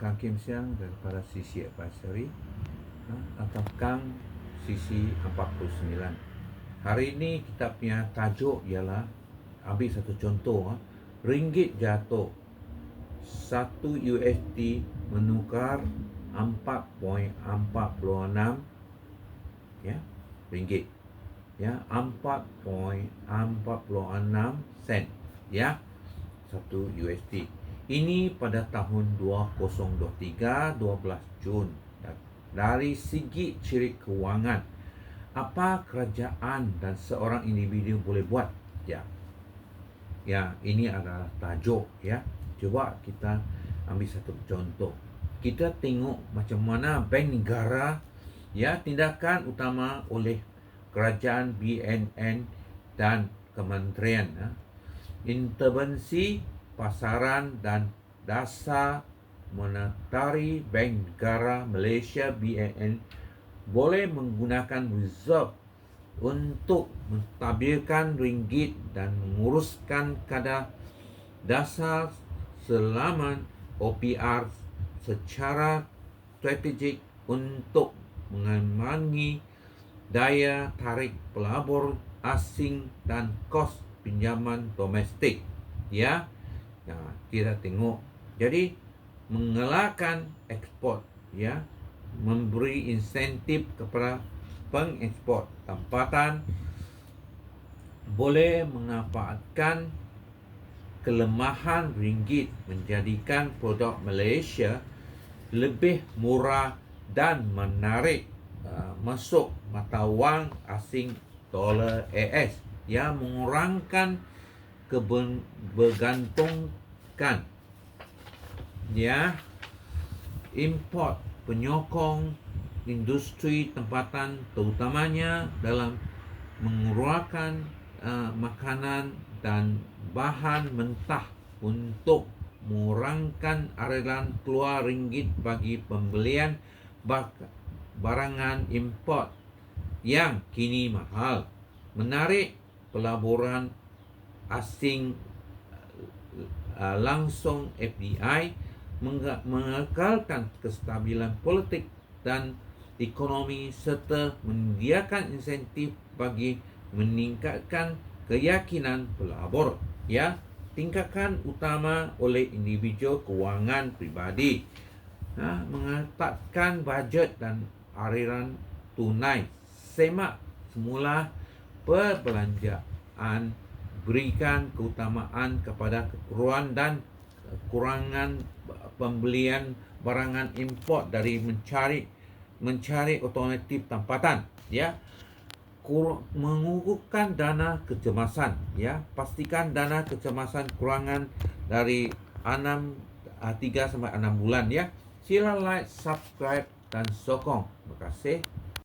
Kang Kim Siang daripada Sisi Advisory ha, atau Kang Sisi 49. Hari ini kita punya tajuk ialah ambil satu contoh ha, ringgit jatuh. 1 USD menukar 4.46 ya ringgit. Ya 4.46 sen ya 1 USD ini pada tahun 2023 12 Jun. Dari segi ciri kewangan apa kerajaan dan seorang individu boleh buat? Ya. Ya ini adalah tajuk ya. Cuba kita ambil satu contoh. Kita tengok macam mana bank negara ya tindakan utama oleh kerajaan BNN dan kementerian ya. intervensi pasaran dan dasar monetari Bank Negara Malaysia BNN boleh menggunakan reserve untuk menstabilkan ringgit dan menguruskan kadar dasar selama OPR secara strategik untuk mengurangi daya tarik pelabur asing dan kos pinjaman domestik. Ya ya kita tengok. Jadi mengelakkan ekspor ya memberi insentif kepada pengekspor tempatan boleh memanfaatkan kelemahan ringgit menjadikan produk Malaysia lebih murah dan menarik uh, masuk mata wang asing dolar AS yang mengurangkan kebergantungkan ya. Import penyokong industri tempatan terutamanya dalam mengeluarkan uh, makanan dan bahan mentah untuk mengurangkan aliran keluar ringgit bagi pembelian barangan import yang kini mahal. Menarik pelaburan asing uh, langsung FDI mengekalkan kestabilan politik dan ekonomi serta menyediakan insentif bagi meningkatkan keyakinan pelabur ya tingkatkan utama oleh individu kewangan pribadi ha, mengetatkan bajet dan aliran tunai semak semula perbelanjaan berikan keutamaan kepada keperluan dan kekurangan pembelian barangan import dari mencari mencari alternatif tempatan ya. Mengukuhkan dana kecemasan ya. Pastikan dana kecemasan kurangan dari 6 3 sampai 6 bulan ya. Sila like subscribe dan sokong. Terima kasih